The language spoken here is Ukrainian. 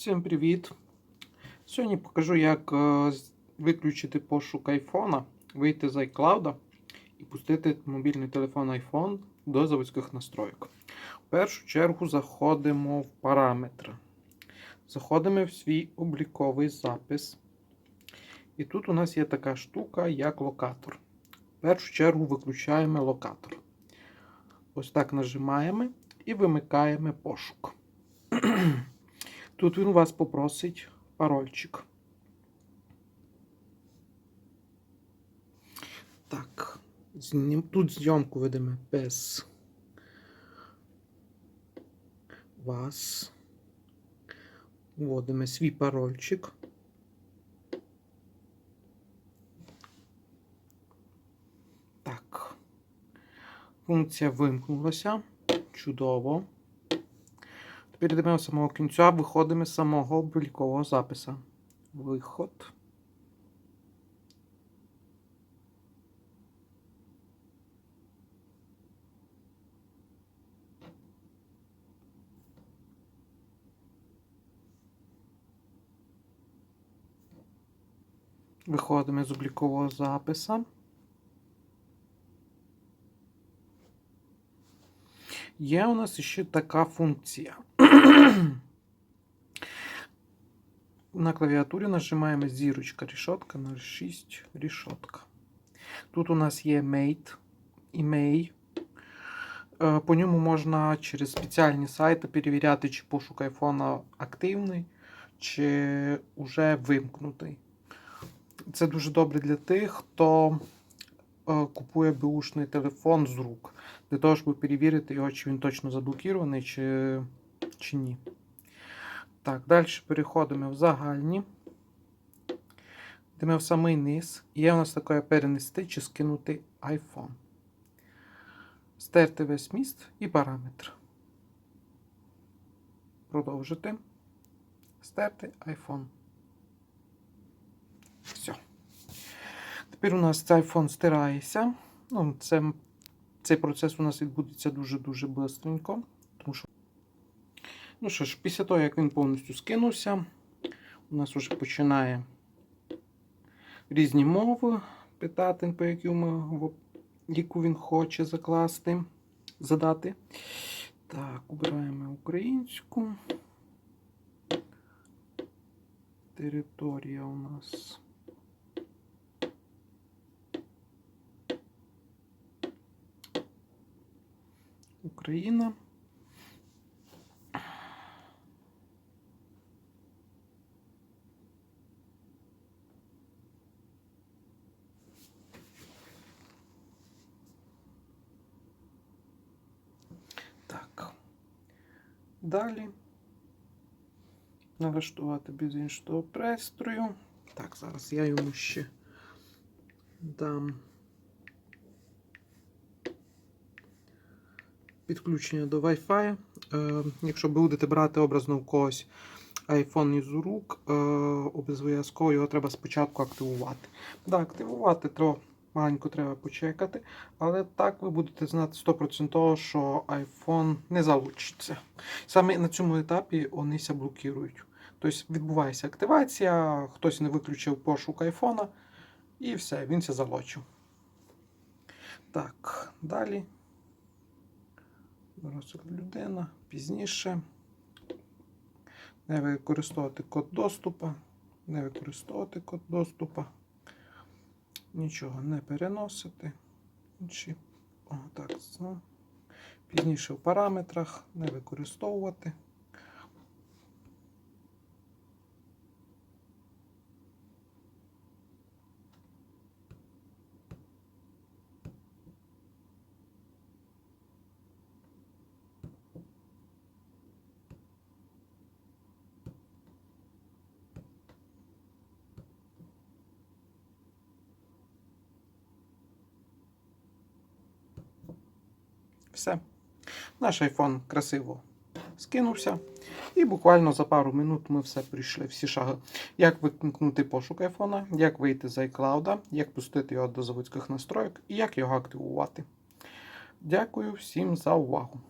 Всім привіт! Сьогодні покажу, як е, виключити пошук айфона, вийти з iCloud і пустити мобільний телефон iPhone до заводських настройок. В першу чергу заходимо в параметри. Заходимо в свій обліковий запис. І тут у нас є така штука, як локатор. В першу чергу виключаємо локатор. Ось так нажимаємо і вимикаємо пошук. Тут він вас попросить парольчик. Так, тут зйомку ведемо без вас. Вводимо свій парольчик. Так. Функція вимкнулася. Чудово. Тепер йдемо з самого кінця, виходимо з самого облікового запису. Виход. Виходимо з облікового запису. Є у нас ще така функція. На клавіатурі нажимаємо зірочка рішотка 06 рішотка. Тут у нас є Mate і May. Е, По ньому можна через спеціальні сайти перевіряти, чи пошук айфона активний, чи вже вимкнутий. Це дуже добре для тих, хто е, купує беушний телефон з рук для того, щоб перевірити його, чи він точно заблокірований, чи, чи ні. Так, далі переходимо в загальні. Йдемо в самий низ. Є у нас таке перенести чи скинути iPhone. Стерти весь міст і параметр. Продовжити. Стерти iPhone. Все. Тепер у нас цей iPhone стирається. Ну, це цей процес у нас відбудеться дуже-дуже швидко. Тому що, ну що ж, після того, як він повністю скинувся, у нас вже починає різні мови питати, по якому, яку він хоче закласти, задати. Так, обираємо українську. Територія у нас. Україна. Так. Далі. Налаштувати без іншого пристрою. Так, зараз я йому ще дам. підключення до Wi-Fi. Е, якщо будете брати образно в когось iPhone із рук, е, обов'язково його треба спочатку активувати. Да, активувати то маленько треба почекати, але так ви будете знати 100%, що iPhone не залучиться. Саме на цьому етапі вони ся блокують. Тобто відбувається активація, хтось не виключив пошук айфона, і все, він ся залочив. Так, далі. Доросла людина пізніше. Не використовувати код доступу. Не використовувати код доступу. Нічого не переносити. Чи, о, так, Пізніше в параметрах не використовувати. Все. Наш iPhone красиво скинувся. І буквально за пару минут ми все прийшли. Всі шаги. Як вимкнути пошук айфона, як вийти з iCloud, як пустити його до заводських настроїк і як його активувати. Дякую всім за увагу.